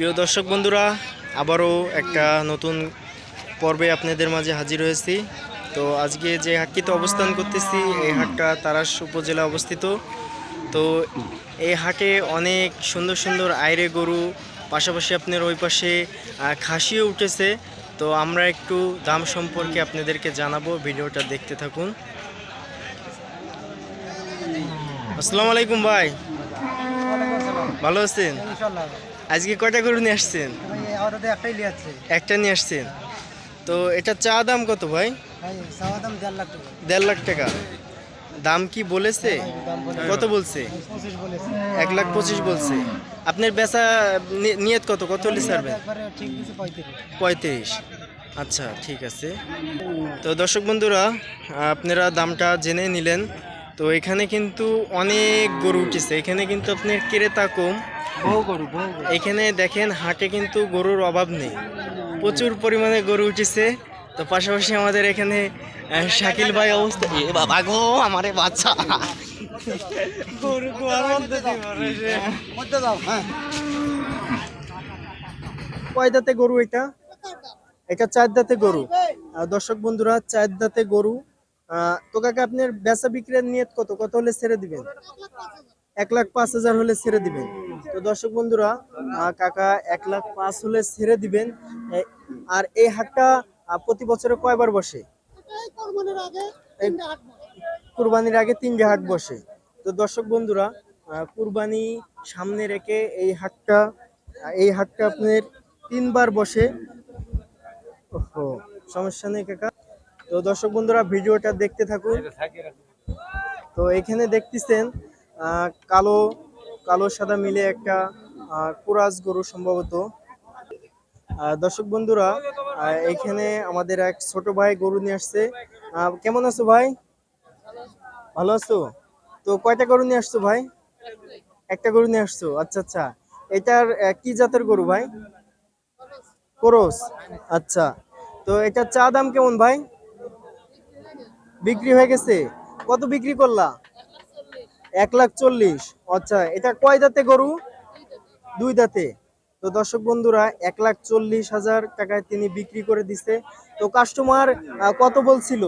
প্রিয় দর্শক বন্ধুরা, আবারও একটা নতুন পর্বে আপনাদের মাঝে হাজির হয়েছি। তো আজকে যে হাটটিতে অবস্থান করতেছি, এই হাটটা তারাস উপজেলা অবস্থিত। তো এই হাটে অনেক সুন্দর সুন্দর আয়রে গরু, পাশাপাশি আপনার ওই পাশে খাসিও উঠেছে। তো আমরা একটু দাম সম্পর্কে আপনাদেরকে জানাব, ভিডিওটা দেখতে থাকুন। আসসালামু আলাইকুম ভাই। ভালো আছেন? আজকে কয়টা গরু নিয়ে আসছেন? একটা নিয়ে আসছেন। তো এটা চা দাম কত ভাই? দেড় লাখ টাকা। দাম কি বলেছে? কত বলছে? এক লাখ পঁচিশ বলছে। আপনার বেচা নিয়ত কত? কত হলে ছাড়বেন? পঁয়ত্রিশ। আচ্ছা ঠিক আছে। তো দর্শক বন্ধুরা আপনারা দামটা জেনে নিলেন। তো এখানে কিন্তু অনেক গরু উঠেছে। এখানে কিন্তু আপনার ক্রেতা কম। বহু গরু এখানে দেখেন হাটে কিন্তু গরুর অভাব নেই। প্রচুর পরিমাণে গরু উঠেছে। তো পাশাপাশি আমাদের এখানে শাকিল ভাই অবস্থা। এ বাবা গো আমারে বাচ্চা। হ্যাঁ। কয় দাঁতে গরু এটা? এটা চার দাঁতে গরু দর্শক বন্ধুরা চার দাঁতে গরু তো কাকা, আপনার বেচা বিক্রির নিয়ত কত? কত হলে ছেড়ে দিবেন? এক লাখ পাঁচ হাজার হলে ছেড়ে দিবেন। তো দর্শক বন্ধুরা কাকা, এক লাখ পাঁচ হলে ছেড়ে দিবেন। আর এই হাটটা প্রতি বছরে কয়বার বসে? কুরবানির আগে তিনটে হাট বসে। তো দর্শক বন্ধুরা কুরবানি সামনে রেখে এই হাটটা এই হাটটা আপনার তিনবার বসে। ওহো, সমস্যা নেই কাকা। তো দর্শক বন্ধুরা, ভিডিওটা দেখতে থাকুন। তো এখানে দেখতেছেন কালো কালো সাদা মিলে একটা কুরাজ গরু সম্ভবত। দর্শক বন্ধুরা এখানে আমাদের এক ছোট ভাই গরু নিয়ে আসছে। কেমন আছো ভাই? ভালো আছো? তো কয়টা গরু নিয়ে আসছো ভাই? একটা গরু নিয়ে আসছো? আচ্ছা আচ্ছা। এটার কি জাতের গরু ভাই? কোরস। আচ্ছা। তো এটা চা দাম কেমন ভাই? বিক্রি হয়ে গেছে? কত বিক্রি করলা? এক লাখ চল্লিশ। আচ্ছা এটা কয় দাঁতে গরু? দুই দাঁতে। তো দর্শক বন্ধুরা, এক লাখ চল্লিশ হাজার টাকায় তিনি বিক্রি করে দিছে। তো কাস্টমার কত বলছিল?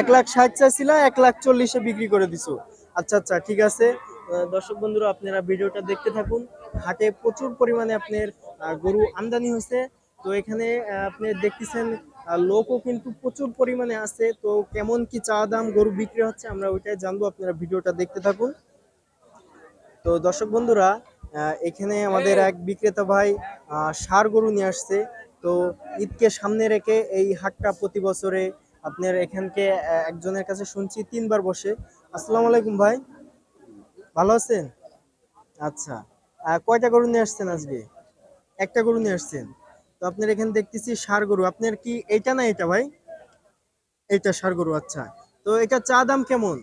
এক লাখ ষাট চাইছিল, এক লাখ চল্লিশে বিক্রি করে দিছো। আচ্ছা আচ্ছা ঠিক আছে। দর্শক বন্ধুরা, আপনারা ভিডিওটা দেখতে থাকুন। হাটে প্রচুর পরিমাণে আপনার গরু আমদানি হয়েছে। তো এখানে আপনি দেখতেছেন লোকও কিন্তু প্রচুর পরিমাণে আছে। তো কেমন কি চা দাম গরু বিক্রি হচ্ছে আমরা ওইটাই জানব। আপনারা ভিডিওটা দেখতে থাকুন। তো দর্শক বন্ধুরা এখানে আমাদের এক বিক্রেতা ভাই ষাঁড় গরু নিয়ে আসছে। তো ঈদকে সামনে রেখে এই হাটটা প্রতি বছরে আপনার এখানকে একজনের কাছে শুনছি, তিনবার বসে। আসসালামু আলাইকুম ভাই। ভালো আছেন? আচ্ছা। কয়টা গরু নিয়ে আসছেন আজকে? একটা গরু নিয়ে আসছেন। তো আপনার এখানে দেখতেছি সার গরু। আপনার কি এইটা না এটা ভাই? এইটা সার গরু আচ্ছা। তো এটা চা দাম কেমন?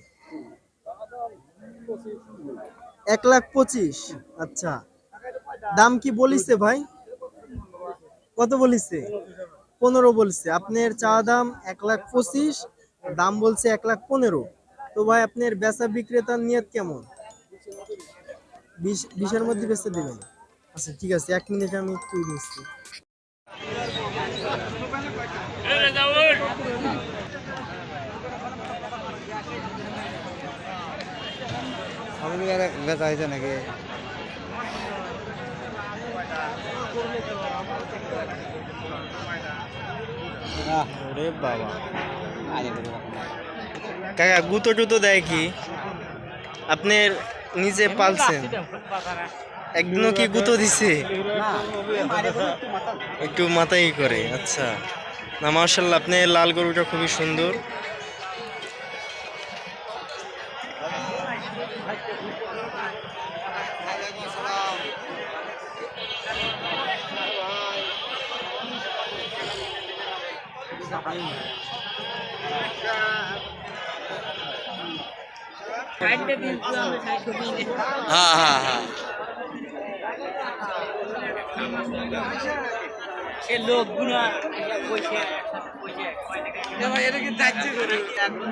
এক লাখ পঁচিশ আচ্ছা। দাম কি বলিছে ভাই? কত বলিছে? পনেরো বলছে। আপনার চা দাম এক লাখ পঁচিশ, দাম বলছে এক লাখ পনেরো। তো ভাই, আপনার বেচা বিক্রেতার নিয়ত কেমন? বিশ বিশের মধ্যে বেচতে দেবেন। আচ্ছা ঠিক আছে। এক মিনিট আমি একটু নিচ্ছি বেচা হয়েছে নাকি? ওরে বাবা। কাকা গুতো টুতো দেয় কি? আপনার নিজে পালছেন। একদিনও কি গুতো দিছে? একটু মাথায় করে আচ্ছা। না মার্শাল্লাহ আপনি লাল গরুটা খুবই সুন্দর। হ্যাঁ হ্যাঁ হ্যাঁ সে লোকগুলো বসে এটা কি যাচ্ছে করে একদম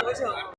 বলেছো